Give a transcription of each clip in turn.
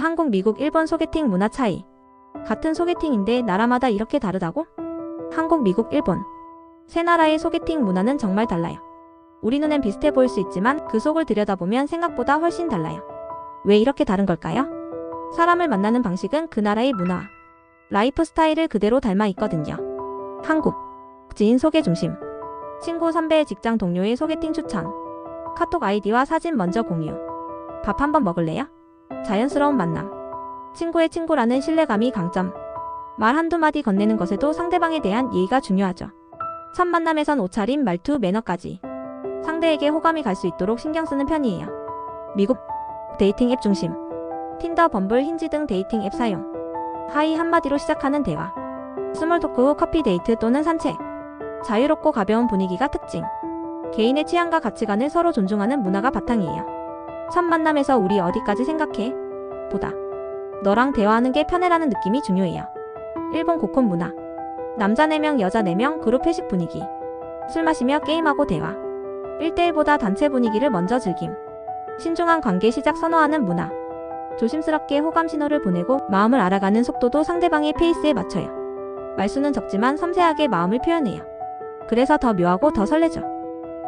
한국, 미국, 일본 소개팅 문화 차이. 같은 소개팅인데 나라마다 이렇게 다르다고? 한국, 미국, 일본. 세 나라의 소개팅 문화는 정말 달라요. 우리 눈엔 비슷해 보일 수 있지만 그 속을 들여다보면 생각보다 훨씬 달라요. 왜 이렇게 다른 걸까요? 사람을 만나는 방식은 그 나라의 문화, 라이프 스타일을 그대로 닮아 있거든요. 한국. 지인 소개 중심. 친구, 선배, 직장 동료의 소개팅 추천. 카톡 아이디와 사진 먼저 공유. 밥 한번 먹을래요? 자연스러운 만남. 친구의 친구라는 신뢰감이 강점. 말 한두 마디 건네는 것에도 상대방에 대한 예의가 중요하죠. 첫 만남에선 옷차림, 말투, 매너까지. 상대에게 호감이 갈 수 있도록 신경 쓰는 편이에요. 미국 데이팅 앱 중심. 틴더, 범블, 힌지 등 데이팅 앱 사용. 하이 한마디로 시작하는 대화. 스몰 토크 후 커피 데이트 또는 산책. 자유롭고 가벼운 분위기가 특징. 개인의 취향과 가치관을 서로 존중하는 문화가 바탕이에요. 첫 만남에서 우리 어디까지 생각해? 보다. 너랑 대화하는 게 편해라는 느낌이 중요해요. 일본 고콘 문화. 남자 4명, 여자 4명, 그룹 회식 분위기. 술 마시며 게임하고 대화. 1대1보다 단체 분위기를 먼저 즐김. 신중한 관계 시작 선호하는 문화. 조심스럽게 호감 신호를 보내고 마음을 알아가는 속도도 상대방의 페이스에 맞춰요. 말수는 적지만 섬세하게 마음을 표현해요. 그래서 더 묘하고 더 설레죠.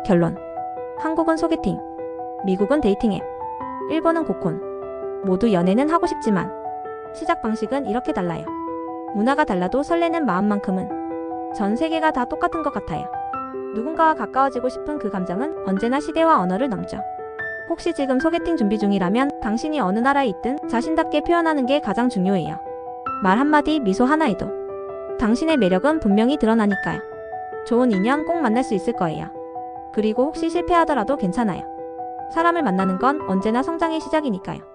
결론. 한국은 소개팅. 미국은 데이팅 앱. 일본은 고콘. 모두 연애는 하고 싶지만 시작 방식은 이렇게 달라요. 문화가 달라도 설레는 마음만큼은 전 세계가 다 똑같은 것 같아요. 누군가와 가까워지고 싶은 그 감정은 언제나 시대와 언어를 넘죠. 혹시 지금 소개팅 준비 중이라면 당신이 어느 나라에 있든 자신답게 표현하는 게 가장 중요해요. 말 한마디, 미소 하나에도 당신의 매력은 분명히 드러나니까요. 좋은 인연 꼭 만날 수 있을 거예요. 그리고 혹시 실패하더라도 괜찮아요. 사람을 만나는 건 언제나 성장의 시작이니까요.